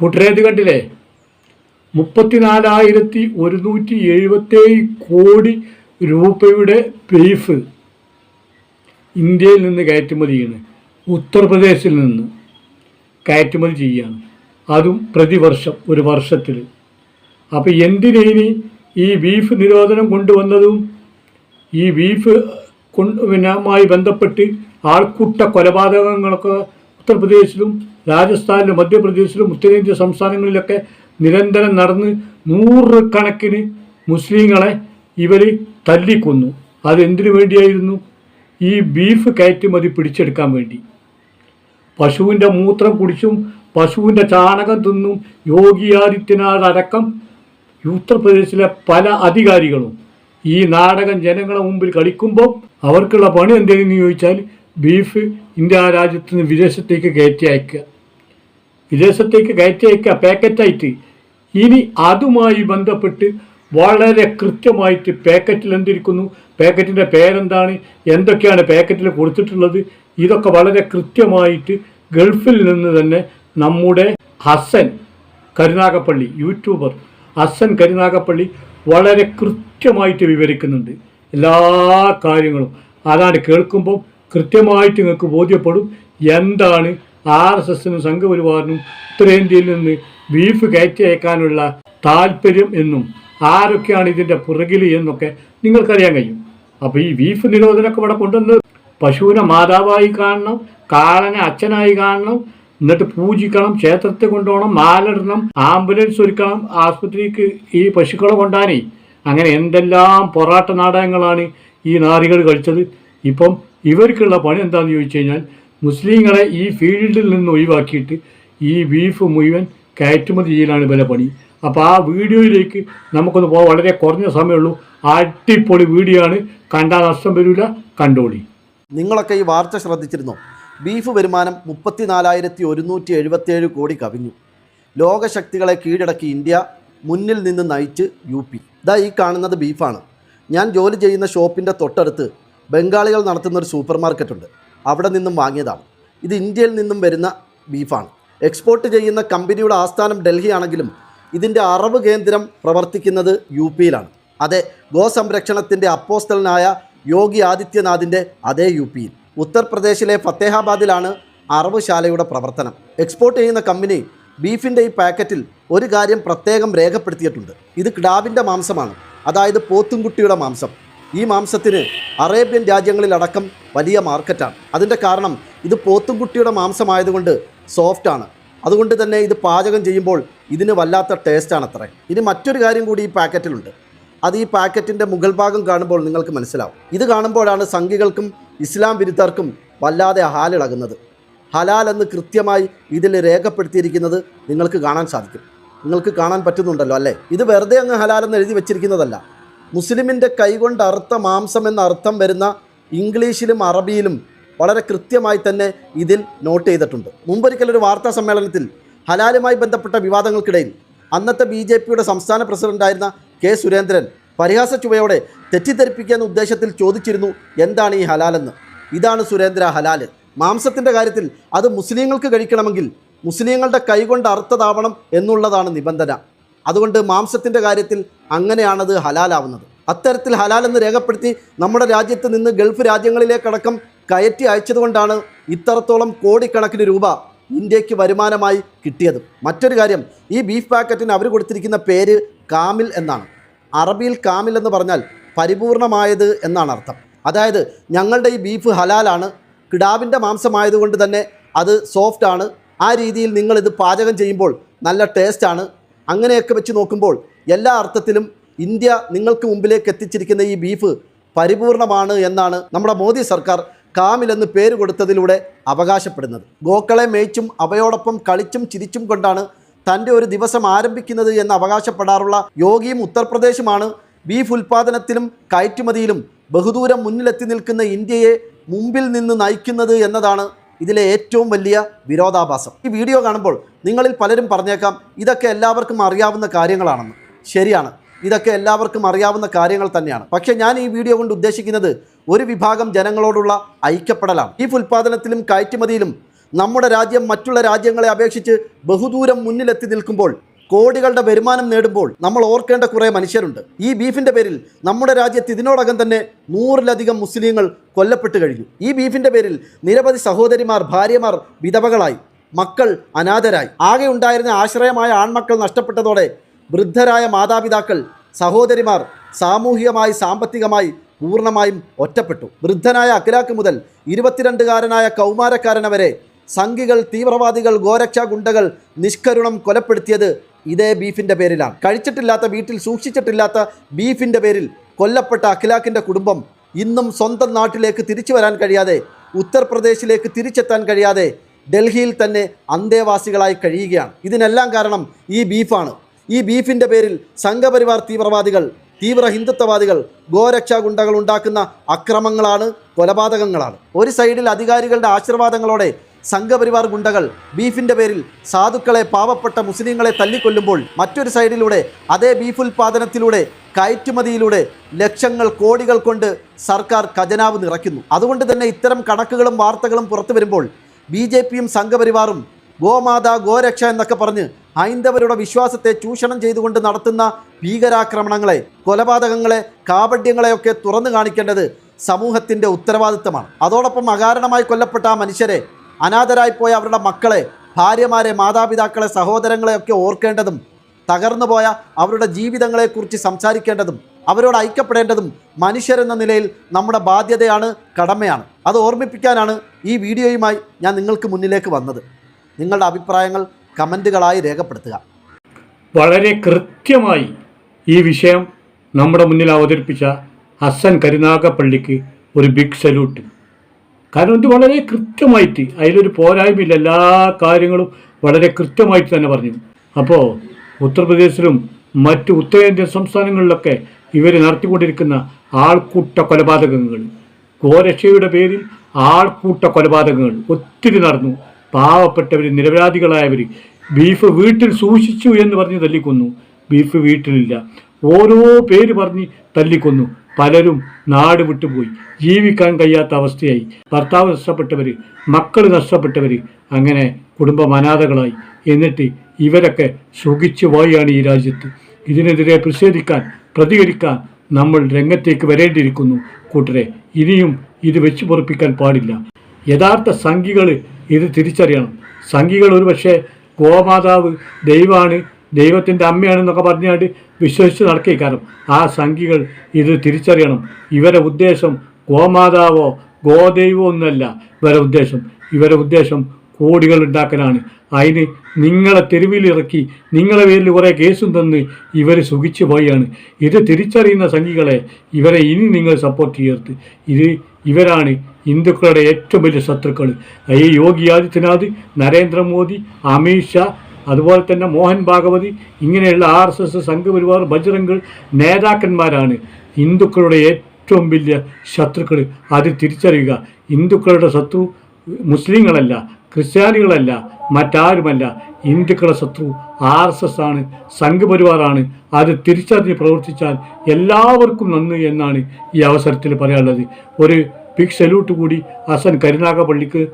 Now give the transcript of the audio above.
കൂട്ടരേത് കണ്ടില്ലേ? മുപ്പത്തിനാലായിരത്തി ഒരുന്നൂറ്റി എഴുപത്തേഴ് കോടി രൂപയുടെ ബീഫ് ഇന്ത്യയിൽ നിന്ന് കയറ്റുമതി ചെയ്യുന്നത് ഉത്തർപ്രദേശിൽ നിന്ന് കയറ്റുമതി ചെയ്യുകയാണ്. അതും പ്രതിവർഷം ഒരു വർഷത്തിൽ. അപ്പോൾ എന്തിനേനി ഈ ബീഫ് നിരോധനം കൊണ്ടുവന്നതും ഈ ബീഫ് കൊണ്ട് പിന്നുമായി ബന്ധപ്പെട്ട് ആൾക്കൂട്ട കൊലപാതകങ്ങളൊക്കെ ഉത്തർപ്രദേശിലും രാജസ്ഥാനിലും മധ്യപ്രദേശിലും ഉത്തരേന്ത്യ സംസ്ഥാനങ്ങളിലൊക്കെ നിരന്തരം നടന്ന് നൂറുകണക്കിന് മുസ്ലിങ്ങളെ ഇവർ തല്ലിക്കൊന്നു. അതെന്തിനു വേണ്ടിയായിരുന്നു? ഈ ബീഫ് കയറ്റുമതി പിടിച്ചെടുക്കാൻ വേണ്ടി. പശുവിന്റെ മൂത്രം കുടിച്ചും പശുവിന്റെ ചാണകം തിന്നും യോഗി ആദിത്യനാഥ് അടക്കം ഉത്തർപ്രദേശിലെ പല അധികാരികളും ഈ നാടകം ജനങ്ങളെ മുമ്പിൽ കളിക്കുമ്പോൾ അവർക്കുള്ള പണി എന്തെങ്കിലും ചോദിച്ചാൽ ബീഫ് ഇന്ത്യ രാജ്യത്ത് നിന്ന് വിദേശത്തേക്ക് കയറ്റി അയക്കുക. വിദേശത്തേക്ക് കയറ്റി അയക്കുക പാക്കറ്റായിട്ട്. ഇനി അതുമായി ബന്ധപ്പെട്ട് വളരെ കൃത്യമായിട്ട് പാക്കറ്റിൽ എന്തിരിക്കുന്നു പാക്കറ്റിന്റെ പേരെന്താണ് എന്തൊക്കെയാണ് പാക്കറ്റിൽ കൊടുത്തിട്ടുള്ളത് ഇതൊക്കെ വളരെ കൃത്യമായിട്ട് ഗൾഫിൽ നിന്ന് തന്നെ നമ്മുടെ ഹസൻ കരുനാഗപ്പള്ളി യൂട്യൂബർ ഹസൻ കരുനാഗപ്പള്ളി വളരെ കൃത്യമായിട്ട് വിവരിക്കുന്നുണ്ട്. എല്ലാ കാര്യങ്ങളും. അതാണ് കേൾക്കുമ്പോൾ കൃത്യമായിട്ട് നിങ്ങൾക്ക് ബോധ്യപ്പെടും. എന്താണ് ആർ എസ് എസിനും സംഘപരിവാറിനും ഉത്തരേന്ത്യയിൽ നിന്ന് ബീഫ് കയറ്റി അയക്കാനുള്ള താല്പര്യം എന്നും ആരൊക്കെയാണ് ഇതിന്റെ പുറകിൽ എന്നൊക്കെ നിങ്ങൾക്കറിയാൻ കഴിയും. അപ്പോൾ ഈ ബീഫ് നിരോധനമൊക്കെ ഇവിടെ കൊണ്ടുവന്ന് പശുവിനെ മാതാവായി കാണണം കാളനെ അച്ഛനായി കാണണം എന്നിട്ട് പൂജിക്കണം ക്ഷേത്രത്തിൽ കൊണ്ടുപോകണം മാലിടണം ആംബുലൻസ് ഒരുക്കണം ആസ്പത്രിക്ക് ഈ പശുക്കളെ കൊണ്ടാനേ. അങ്ങനെ എന്തെല്ലാം പൊറാട്ട നാടകങ്ങളാണ് ഈ നാറികൾ കളിച്ചത്. ഇപ്പം ഇവർക്കുള്ള പണി എന്താണെന്ന് ചോദിച്ചു കഴിഞ്ഞാൽ മുസ്ലിങ്ങളെ ഈ ഫീൽഡിൽ നിന്ന് ഒഴിവാക്കിയിട്ട് ഈ ബീഫ് മുഴുവൻ കയറ്റുമതി ചെയ്യലാണ് ഇവരെ പണി. അപ്പോൾ ആ വീഡിയോയിലേക്ക് നമുക്കൊന്ന് പോകാൻ വളരെ കുറഞ്ഞ സമയമുള്ളൂ. അടിപൊളി വീഡിയോ ആണ്. കണ്ടാൽ നഷ്ടം വരില്ല കണ്ടോളി. നിങ്ങളൊക്കെ ഈ വാർത്ത ശ്രദ്ധിച്ചിരുന്നോ? ബീഫ് വരുമാനം മുപ്പത്തിനാലായിരത്തി ഒരുന്നൂറ്റി എഴുപത്തിയേഴ് കോടി കവിഞ്ഞു. ലോകശക്തികളെ കീഴടക്കി ഇന്ത്യ മുന്നിൽ നിന്ന് നയിച്ച് യു പി ഇതാ ഈ കാണുന്നത് ബീഫാണ് ഞാൻ ജോലി ചെയ്യുന്ന ഷോപ്പിന്റെ തൊട്ടടുത്ത് ബംഗാളികൾ നടത്തുന്ന ഒരു സൂപ്പർ മാർക്കറ്റുണ്ട് അവിടെ നിന്നും വാങ്ങിയതാണ്. ഇത് ഇന്ത്യയിൽ നിന്നും വരുന്ന ബീഫാണ്. എക്സ്പോർട്ട് ചെയ്യുന്ന കമ്പനിയുടെ ആസ്ഥാനം ഡൽഹി ആണെങ്കിലും ഇതിന്റെ അറവ് കേന്ദ്രം പ്രവർത്തിക്കുന്നത് യു പിയിലാണ് അതെ ഗോസംരക്ഷണത്തിന്റെ അപ്പോസ്തലനായ യോഗി ആദിത്യനാഥിന്റെ അതേ യു പിയിൽ ഉത്തർപ്രദേശിലെ ഫത്തേഹാബാദിലാണ് അറവുശാലയുടെ പ്രവർത്തനം. എക്സ്പോർട്ട് ചെയ്യുന്ന കമ്പനി ബീഫിന്റെ ഈ പാക്കറ്റിൽ ഒരു കാര്യം പ്രത്യേകം രേഖപ്പെടുത്തിയിട്ടുണ്ട്. ഇത് കിടാവിന്റെ മാംസമാണ്. അതായത് പോത്തുംകുട്ടിയുടെ മാംസം. ഈ മാംസത്തിന് അറേബ്യൻ രാജ്യങ്ങളിലടക്കം വലിയ മാർക്കറ്റാണ്. അതിന്റെ കാരണം ഇത് പോത്തുംകുട്ടിയുടെ മാംസമായതുകൊണ്ട് സോഫ്റ്റാണ് അതുകൊണ്ട് തന്നെ ഇത് പാചകം ചെയ്യുമ്പോൾ ഇതിന് വല്ലാത്ത ടേസ്റ്റാണ് അത്ര ഇനി മറ്റൊരു കാര്യം കൂടി ഈ പാക്കറ്റിലുണ്ട്. അത് ഈ പാക്കറ്റിന്റെ മുകൾ ഭാഗം കാണുമ്പോൾ നിങ്ങൾക്ക് മനസ്സിലാവും. ഇത് കാണുമ്പോഴാണ് സംഘികൾക്കും ഇസ്ലാം വിരുദ്ധർക്കും വല്ലാതെ ഹാലിളകുന്നത് ഹലാൽ എന്ന് കൃത്യമായി ഇതിൽ രേഖപ്പെടുത്തിയിരിക്കുന്നത് നിങ്ങൾക്ക് കാണാൻ സാധിക്കും. നിങ്ങൾക്ക് കാണാൻ പറ്റുന്നുണ്ടല്ലോ അല്ലേ? ഇത് വെറുതെ അങ്ങ് ഹലാൽ എന്ന് എഴുതി വെച്ചിരിക്കുന്നതല്ല. മുസ്ലിമിന്റെ കൈകൊണ്ട് അർത്ഥ മാംസം എന്ന അർത്ഥം വരുന്ന ഇംഗ്ലീഷിലും അറബിയിലും വളരെ കൃത്യമായി തന്നെ ഇതിൽ നോട്ട് ചെയ്തിട്ടുണ്ട്. മുമ്പൊരിക്കലൊരു വാർത്താ സമ്മേളനത്തിൽ ഹലാലുമായി ബന്ധപ്പെട്ട വിവാദങ്ങൾക്കിടയിൽ അന്നത്തെ ബി ജെ പിയുടെ സംസ്ഥാന പ്രസിഡന്റായിരുന്ന കെ സുരേന്ദ്രൻ പരിഹാസ ചുവയോടെ തെറ്റിദ്ധരിപ്പിക്കുന്ന ഉദ്ദേശത്തിൽ ചോദിച്ചിരുന്നു എന്താണ് ഈ ഹലാലെന്ന്? ഇതാണ് സുരേന്ദ്ര ഹലാൽ. മാംസത്തിന്റെ കാര്യത്തിൽ അത് മുസ്ലിങ്ങൾക്ക് കഴിക്കണമെങ്കിൽ മുസ്ലിങ്ങളുടെ കൈകൊണ്ട് അർത്ഥതാവണം എന്നുള്ളതാണ് നിബന്ധന. അതുകൊണ്ട് മാംസത്തിന്റെ കാര്യത്തിൽ അങ്ങനെയാണത് ഹലാലാവുന്നത്. അത്തരത്തിൽ ഹലാലെന്ന് രേഖപ്പെടുത്തി നമ്മുടെ രാജ്യത്ത് നിന്ന് ഗൾഫ് രാജ്യങ്ങളിലേക്കടക്കം കയറ്റി അയച്ചതുകൊണ്ടാണ് ഇത്രത്തോളം കോടിക്കണക്കിന് രൂപ ഇന്ത്യയ്ക്ക് വരുമാനമായി കിട്ടിയത്. മറ്റൊരു കാര്യം ഈ ബീഫ് പാക്കറ്റിന് അവർ കൊടുത്തിരിക്കുന്ന പേര് കാമിൽ എന്നാണ്. അറബിയിൽ കാമിൽ എന്ന് പറഞ്ഞാൽ പരിപൂർണമായത് എന്നാണ് അർത്ഥം. അതായത് ഞങ്ങളുടെ ഈ ബീഫ് ഹലാലാണ് കിടാവിന്റെ മാംസമായതുകൊണ്ട് തന്നെ അത് സോഫ്റ്റാണ്. ആ രീതിയിൽ നിങ്ങളിത് പാചകം ചെയ്യുമ്പോൾ നല്ല ടേസ്റ്റാണ്. അങ്ങനെയൊക്കെ വെച്ച് നോക്കുമ്പോൾ എല്ലാ അർത്ഥത്തിലും ഇന്ത്യ നിങ്ങൾക്ക് മുമ്പിലേക്ക് എത്തിച്ചിരിക്കുന്ന ഈ ബീഫ് പരിപൂർണമാണ് എന്നാണ് നമ്മുടെ മോദി സർക്കാർ കാമിലെന്ന് പേര് കൊടുത്തതിലൂടെ അവകാശപ്പെടുന്നത്. ഗോക്കളെ മേയിച്ചും അവയോടൊപ്പം കളിച്ചും ചിരിച്ചും കൊണ്ടാണ് തന്റെ ഒരു ദിവസം ആരംഭിക്കുന്നത് എന്ന് അവകാശപ്പെടാറുള്ള യോഗിയും ഉത്തർപ്രദേശുമാണ് ബീഫ് ഉൽപ്പാദനത്തിലും കയറ്റുമതിയിലും ബഹുദൂരം മുന്നിലെത്തി നിൽക്കുന്ന ഇന്ത്യയെ മുമ്പിൽ നിന്ന് നയിക്കുന്നത് എന്നതാണ് ഇതിലെ ഏറ്റവും വലിയ വിരോധാഭാസം. ഈ വീഡിയോ കാണുമ്പോൾ നിങ്ങളിൽ പലരും പറഞ്ഞേക്കാം ഇതൊക്കെ എല്ലാവർക്കും അറിയാവുന്ന കാര്യങ്ങളാണെന്ന്. ശരിയാണ്. ഇതൊക്കെ എല്ലാവർക്കും അറിയാവുന്ന കാര്യങ്ങൾ തന്നെയാണ്. പക്ഷേ ഞാൻ ഈ വീഡിയോ കൊണ്ട് ഉദ്ദേശിക്കുന്നത് ഒരു വിഭാഗം ജനങ്ങളോടുള്ള ഐക്യപ്പെടലാണ്. ഈ ഉൽപ്പാദനത്തിലും കയറ്റുമതിയിലും നമ്മുടെ രാജ്യം മറ്റുള്ള രാജ്യങ്ങളെ അപേക്ഷിച്ച് ബഹുദൂരം മുന്നിലെത്തി നിൽക്കുമ്പോൾ കോടികളുടെ വരുമാനം നേടുമ്പോൾ നമ്മൾ ഓർക്കേണ്ട കുറേ മനുഷ്യരുണ്ട്. ഈ ബീഫിന്റെ പേരിൽ നമ്മുടെ രാജ്യത്ത് ഇതിനോടകം തന്നെ നൂറിലധികം മുസ്ലിങ്ങൾ കൊല്ലപ്പെട്ടു കഴിഞ്ഞു. ഈ ബീഫിന്റെ പേരിൽ നിരവധി സഹോദരിമാർ ഭാര്യമാർ വിധവകളായി. മക്കൾ അനാഥരായി. ആകെ ഉണ്ടായിരുന്ന ആശ്രയമായ ആൺമക്കൾ നഷ്ടപ്പെട്ടതോടെ വൃദ്ധരായ മാതാപിതാക്കൾ സഹോദരിമാർ സാമൂഹികമായി സാമ്പത്തികമായി പൂർണമായും ഒറ്റപ്പെട്ടു. വൃദ്ധനായ അഖിലാക്ക് മുതൽ ഇരുപത്തിരണ്ടുകാരനായ കൗമാരക്കാരനവരെ സംഘികൾ തീവ്രവാദികൾ ഗോരക്ഷാ ഗുണ്ടകൾ നിഷ്കരുണം കൊലപ്പെടുത്തിയത് ഇതേ ബീഫിന്റെ പേരിലാണ്. കഴിച്ചിട്ടില്ലാത്ത വീട്ടിൽ സൂക്ഷിച്ചിട്ടില്ലാത്ത ബീഫിന്റെ പേരിൽ കൊല്ലപ്പെട്ട അഖിലാക്കിന്റെ കുടുംബം ഇന്നും സ്വന്തം നാട്ടിലേക്ക് തിരിച്ചു വരാൻ കഴിയാതെ ഉത്തർപ്രദേശിലേക്ക് തിരിച്ചെത്താൻ കഴിയാതെ ഡൽഹിയിൽ തന്നെ അന്തേവാസികളായി കഴിയുകയാണ്. ഇതിനെല്ലാം കാരണം ഈ ബീഫാണ്. ഈ ബീഫിന്റെ പേരിൽ സംഘപരിവാർ തീവ്രവാദികൾ തീവ്ര ഹിന്ദുത്വവാദികൾ ഗോരക്ഷാ ഗുണ്ടകൾ ഉണ്ടാക്കുന്ന അക്രമങ്ങളാണ് കൊലപാതകങ്ങളാണ്. ഒരു സൈഡിൽ അധികാരികളുടെ ആശീർവാദങ്ങളോടെ സംഘപരിവാർ ഗുണ്ടകൾ ബീഫിന്റെ പേരിൽ സാധുക്കളെ പാവപ്പെട്ട മുസ്ലിങ്ങളെ തല്ലിക്കൊല്ലുമ്പോൾ മറ്റൊരു സൈഡിലൂടെ അതേ ബീഫ് ഉൽപ്പാദനത്തിലൂടെ കയറ്റുമതിയിലൂടെ ലക്ഷങ്ങൾ കോടികൾ കൊണ്ട് സർക്കാർ ഖജനാവ് നിറയ്ക്കുന്നു. അതുകൊണ്ട് തന്നെ ഇത്തരം കണക്കുകളും വാർത്തകളും പുറത്തു വരുമ്പോൾ ബി ജെ പിയും സംഘപരിവാറും ഗോമാത ഗോരക്ഷ എന്നൊക്കെ പറഞ്ഞ് ഹൈന്ദവരുടെ വിശ്വാസത്തെ ചൂഷണം ചെയ്തുകൊണ്ട് നടത്തുന്ന ഭീകരാക്രമണങ്ങളെ കൊലപാതകങ്ങളെ കാപഡ്യങ്ങളെയൊക്കെ തുറന്നു കാണിക്കേണ്ടത് സമൂഹത്തിന്റെ ഉത്തരവാദിത്തമാണ്. അതോടൊപ്പം അകാരണമായി കൊല്ലപ്പെട്ട ആ മനുഷ്യരെ അനാഥരായി പോയ അവരുടെ മക്കളെ ഭാര്യമാരെ മാതാപിതാക്കളെ സഹോദരങ്ങളെ ഒക്കെ ഓർക്കേണ്ടതും തകർന്നുപോയ അവരുടെ ജീവിതങ്ങളെക്കുറിച്ച് സംസാരിക്കേണ്ടതും അവരോട് ഐക്യപ്പെടേണ്ടതും മനുഷ്യരെന്ന നിലയിൽ നമ്മുടെ ബാധ്യതയാണ് കടമയാണ്. അത് ഓർമ്മിപ്പിക്കാനാണ് ഈ വീഡിയോയുമായി ഞാൻ നിങ്ങൾക്ക് മുന്നിലേക്ക് വന്നത്. നിങ്ങളുടെ അഭിപ്രായങ്ങൾ കമന്റുകളായി രേഖപ്പെടുത്തുക. വളരെ കൃത്യമായി ഈ വിഷയം നമ്മുടെ മുന്നിൽ അവതരിപ്പിച്ച ഹസൻ കരുനാഗപ്പള്ളിക്ക് ഒരു ബിഗ് സല്യൂട്ട് കാരണം ഇത് വളരെ കൃത്യമായിട്ട് അതിലൊരു പോരായ്മയില്ല എല്ലാ കാര്യങ്ങളും വളരെ കൃത്യമായിട്ട് തന്നെ പറഞ്ഞു. അപ്പോൾ ഉത്തർപ്രദേശിലും മറ്റ് ഉത്തരേന്ത്യൻ സംസ്ഥാനങ്ങളിലൊക്കെ ഇവർ നടത്തിക്കൊണ്ടിരിക്കുന്ന ആൾക്കൂട്ട കൊലപാതകങ്ങൾ. ഗോരക്ഷയുടെ പേരിൽ ആൾക്കൂട്ട കൊലപാതകങ്ങൾ ഒത്തിരി നടന്നു. പാവപ്പെട്ടവർ നിരപരാധികളായവർ ബീഫ് വീട്ടിൽ സൂക്ഷിച്ചു എന്ന് പറഞ്ഞ് തല്ലിക്കൊന്നു. ബീഫ് വീട്ടിലില്ല. ഓരോ പേര് പറഞ്ഞ് തല്ലിക്കൊന്നു. പലരും നാട് വിട്ടുപോയി. ജീവിക്കാൻ കഴിയാത്ത അവസ്ഥയായി. ഭർത്താവ് നഷ്ടപ്പെട്ടവർ മക്കൾ നഷ്ടപ്പെട്ടവർ അങ്ങനെ കുടുംബം അനാഥകളായി. എന്നിട്ട് ഇവരൊക്കെ സുഖിച്ചു പോയാണ് ഈ രാജ്യത്ത്. ഇതിനെതിരെ പ്രതിഷേധിക്കാൻ പ്രതികരിക്കാൻ നമ്മൾ രംഗത്തേക്ക് വരേണ്ടിയിരിക്കുന്നു. കൂട്ടരെ ഇനിയും ഇത് വെച്ചു പൊറപ്പിക്കാൻ പാടില്ല. യഥാർത്ഥ സംഘികൾ ഇത് തിരിച്ചറിയണം. സംഘികൾ ഒരു പക്ഷേ ഗോമാതാവ് ദൈവമാണ് ദൈവത്തിന്റെ അമ്മയാണെന്നൊക്കെ പറഞ്ഞാണ്ട് വിശ്വസിച്ച് നടക്കേ കാരണം ആ സംഘികൾ ഇത് തിരിച്ചറിയണം. ഇവരെ ഉദ്ദേശം ഗോമാതാവോ ഗോദൈവോ ഒന്നല്ല. ഇവരെ ഉദ്ദേശം ഇവരെ ഉദ്ദേശം കോടികൾ ഉണ്ടാക്കലാണ്. അതിന് നിങ്ങളെ തെരുവിലിറക്കി നിങ്ങളെ പേരിൽ കുറേ കേസും തന്ന് ഇവർ സുഖിച്ചു പോയാണ്. ഇത് തിരിച്ചറിയുന്ന സംഘികളെ ഇവരെ ഇനി നിങ്ങൾ സപ്പോർട്ട് ചെയ്യരുത്. ഇത് ഇവരാണ് ഹിന്ദുക്കളുടെ ഏറ്റവും വലിയ ശത്രുക്കൾ ഈ യോഗി ആദിത്യനാഥ് നരേന്ദ്രമോദി അമിത് ഷാ അതുപോലെ തന്നെ മോഹൻ ഭാഗവതി ഇങ്ങനെയുള്ള ആർ എസ് എസ് സംഘപരിവാർ ബജ്രംഗൾ നേതാക്കന്മാരാണ്. ഹിന്ദുക്കളുടെ ഏറ്റവും വലിയ ശത്രുക്കൾ അത് തിരിച്ചറിയുക. ഹിന്ദുക്കളുടെ ശത്രു മുസ്ലിങ്ങളല്ല ക്രിസ്ത്യാനികളല്ല മറ്റാരുമല്ല. ഹിന്ദുക്കളുടെ ശത്രു ആർ എസ് എസ് ആണ് സംഘപരിവാറാണ്. അത് തിരിച്ചറിഞ്ഞ് പ്രവർത്തിച്ചാൽ എല്ലാവർക്കും നന്ന് എന്നാണ് ഈ അവസരത്തിൽ പറയാനുള്ളത്. ഒരു ബിഗ് സല്യൂട്ട് കൂടി ഹസൻ കരുനാഗപ്പള്ളിക്ക്